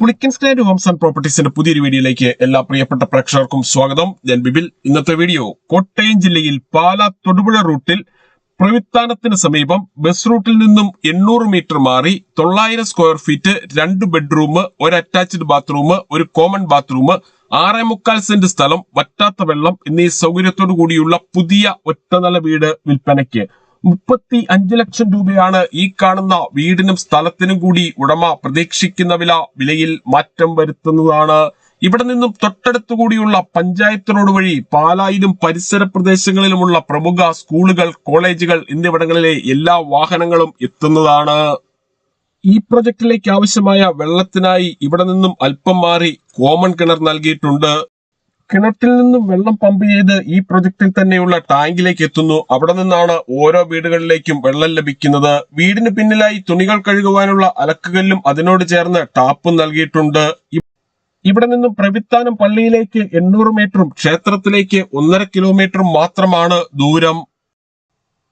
Pulickan stand homes and പ്രോപ്പർട്ടീസിന്റെ പുതിയൊരു വീഡിയോയിലേക്ക് എല്ലാ പ്രിയപ്പെട്ട പ്രേക്ഷകർക്കും സ്വാഗതം. ഞാൻ ബിബിൽ ഇന്നത്തെ വീഡിയോ കോട്ടയം ജില്ലയിൽ പാലാ തൊടുപുഴ റൂട്ടിൽ പ്രവിത്താനത്തിന് സമീപം ബസ് റൂട്ടിൽ നിന്നും എണ്ണൂറ് മീറ്റർ മാറി തൊള്ളായിരം സ്ക്വയർ ഫീറ്റ് രണ്ട് ബെഡ്റൂം ഒരു അറ്റാച്ച്ഡ് ബാത്റൂം ഒരു കോമൺ ബാത്റൂം ആറേ മുക്കാൽ സെന്റ് സ്ഥലം വറ്റാത്ത വെള്ളം എന്നീ സൗകര്യത്തോടു കൂടിയുള്ള പുതിയ ഒറ്റനില വീട് വിൽപ്പനയ്ക്ക് മുപ്പത്തി അഞ്ച് ലക്ഷം രൂപയാണ് ഈ കാണുന്ന വീടിനും സ്ഥലത്തിനും കൂടി ഉടമ പ്രതീക്ഷിക്കുന്ന വില വിലയിൽ മാറ്റം വരുത്തുന്നതാണ്. ഇവിടെ നിന്നും തൊട്ടടുത്തു കൂടിയുള്ള പഞ്ചായത്ത് റോഡ് വഴി പാലായിലും പരിസര പ്രദേശങ്ങളിലുമുള്ള പ്രമുഖ സ്കൂളുകൾ കോളേജുകൾ എന്നിവിടങ്ങളിലെ എല്ലാ വാഹനങ്ങളും എത്തുന്നതാണ്. ഈ പ്രൊജക്ടിലേക്ക് ആവശ്യമായ വെള്ളത്തിനായി ഇവിടെ നിന്നും അല്പം മാറി കോമൺ കിണർ നൽകിയിട്ടുണ്ട്. കിണറ്റിൽ നിന്നും വെള്ളം പമ്പ് ചെയ്ത് ഈ പ്രൊജക്റ്റിൽ തന്നെയുള്ള ടാങ്കിലേക്ക് എത്തുന്നു. അവിടെ നിന്നാണ് ഓരോ വീടുകളിലേക്കും വെള്ളം ലഭിക്കുന്നത്. വീടിന് പിന്നിലായി തുണികൾ കഴുകുവാനുള്ള അലക്കുകല്ലും അതിനോട് ചേർന്ന് ടാപ്പും നൽകിയിട്ടുണ്ട്. ഇവിടെ നിന്നും പ്രവിത്താനം പള്ളിയിലേക്ക് എണ്ണൂറ് മീറ്ററും ക്ഷേത്രത്തിലേക്ക് ഒന്നര കിലോമീറ്ററും മാത്രമാണ് ദൂരം.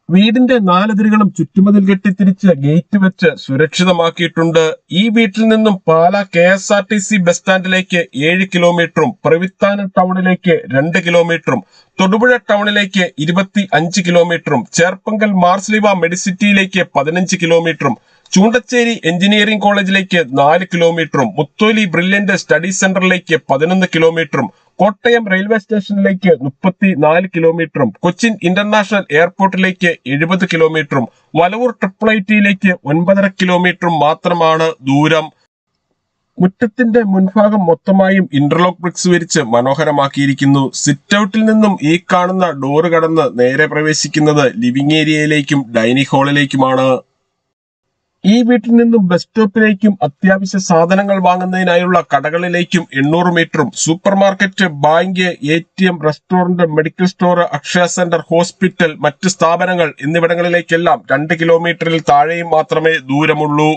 വീടിന്റെ നാലതിരുകളും ചുറ്റുമതിൽ കെട്ടിത്തിരിച്ച് ഗേറ്റ് വെച്ച് സുരക്ഷിതമാക്കിയിട്ടുണ്ട്. ഈ വീട്ടിൽ നിന്നും Pala K S R T C bus സ്റ്റാൻഡിലേക്ക് ഏഴ് കിലോമീറ്ററും പ്രവിത്താന ടൗണിലേക്ക് രണ്ട് കിലോമീറ്ററും തൊടുപുഴ ടൗണിലേക്ക് ഇരുപത്തി അഞ്ച് കിലോമീറ്ററും ചേർപ്പങ്കൽ മാർസ്ലിവ മെഡിസിറ്റിയിലേക്ക് പതിനഞ്ച് കിലോമീറ്ററും ചൂണ്ടച്ചേരി എഞ്ചിനീയറിംഗ് കോളേജിലേക്ക് നാല് കിലോമീറ്ററും മുത്തോലി ബ്രില്യന്റ് സ്റ്റഡി സെന്ററിലേക്ക് പതിനൊന്ന് കിലോമീറ്ററും കോട്ടയം റെയിൽവേ സ്റ്റേഷനിലേക്ക് മുപ്പത്തി നാല് കിലോമീറ്ററും കൊച്ചിൻ ഇന്റർനാഷണൽ എയർപോർട്ടിലേക്ക് എഴുപത് കിലോമീറ്ററും വലവൂർ ട്രിപ്പിൾ യിലേക്ക് ഒൻപതര കിലോമീറ്ററും മാത്രമാണ് ദൂരം. മുറ്റത്തിന്റെ മുൻഭാഗം മൊത്തമായും ഇന്റർലോക്ക് ബ്രിക്സ് വിരിച്ച് മനോഹരമാക്കിയിരിക്കുന്നു. സിറ്റ് ഔട്ടിൽ നിന്നും ഈ കാണുന്ന ഡോറ് കടന്ന് നേരെ പ്രവേശിക്കുന്നത് ലിവിംഗ് ഏരിയയിലേക്കും ഡൈനിങ് ഹാളിലേക്കുമാണ്. ഈ വീട്ടിൽ നിന്നും ബസ് സ്റ്റോപ്പിലേക്കും അത്യാവശ്യ സാധനങ്ങൾ വാങ്ങുന്നതിനായുള്ള കടകളിലേക്കും എണ്ണൂറ് മീറ്ററും super market bank A T M restaurant medical store Akshaya centre hospital മറ്റ് സ്ഥാപനങ്ങൾ എന്നിവിടങ്ങളിലേക്കെല്ലാം രണ്ട് കിലോമീറ്ററിൽ താഴെയും മാത്രമേ ദൂരമുള്ളൂ.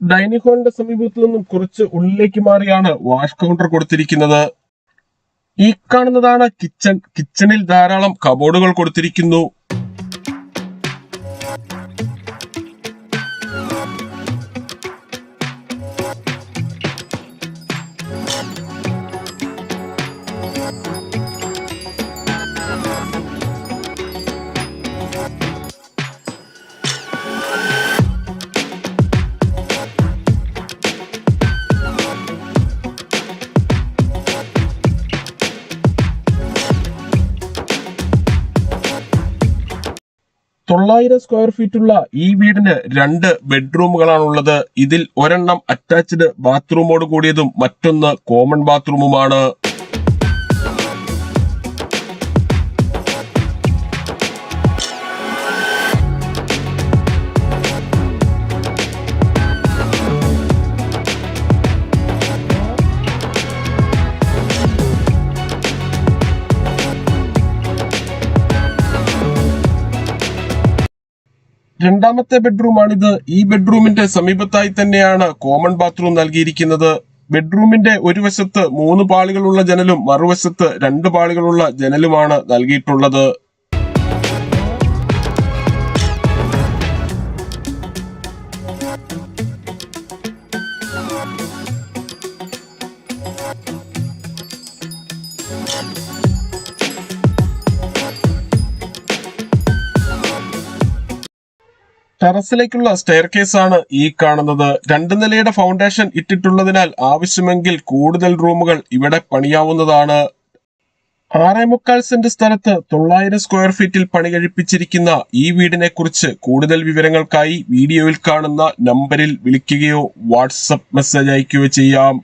ഡൈനിങ് ഹാളിന്റെ സമീപത്തു നിന്നും കുറച്ച് ഉള്ളിലേക്ക് മാറിയാണ് വാഷ് കൗണ്ടർ കൊടുത്തിരിക്കുന്നത്. ഈ കാണുന്നതാണ് കിച്ചൺ കിച്ചണിൽ ധാരാളം കബോർഡുകൾ കൊടുത്തിരിക്കുന്നു. തൊള്ളായിരം സ്ക്വയർ ഫീറ്റ് ഉള്ള ഈ വീടിന് രണ്ട് ബെഡ്റൂമുകളാണുള്ളത് ഇതിൽ ഒരെണ്ണം അറ്റാച്ച്ഡ് ബാത്റൂമോട് കൂടിയതും മറ്റൊന്ന് കോമൺ ബാത്റൂമുമാണ് രണ്ടാമത്തെ ബെഡ്റൂമാണിത്. ഈ ബെഡ്റൂമിന്റെ സമീപത്തായി തന്നെയാണ് കോമൺ ബാത്റൂം നൽകിയിരിക്കുന്നത്. ബെഡ്റൂമിന്റെ ഒരു വശത്ത് മൂന്ന് പാളികളുള്ള ജനലും മറുവശത്ത് രണ്ട് പാളികളുള്ള ജനലുമാണ് നൽകിയിട്ടുള്ളത്. ടെറസിലേക്കുള്ള സ്റ്റെയർ ആണ് ഈ കാണുന്നത്. രണ്ട് നിലയുടെ ഫൗണ്ടേഷൻ ഇട്ടിട്ടുള്ളതിനാൽ ആവശ്യമെങ്കിൽ കൂടുതൽ റൂമുകൾ ഇവിടെ പണിയാവുന്നതാണ്. ആറേ മുക്കാൽ സെന്റ് സ്ഥലത്ത് തൊള്ളായിരം സ്ക്വയർ ഫീറ്റിൽ പണി കഴിപ്പിച്ചിരിക്കുന്ന ഈ വീടിനെ കുറിച്ച് കൂടുതൽ വിവരങ്ങൾക്കായി വീഡിയോയിൽ കാണുന്ന നമ്പറിൽ വിളിക്കുകയോ വാട്സപ്പ് മെസ്സേജ് അയക്കുകയോ ചെയ്യാം.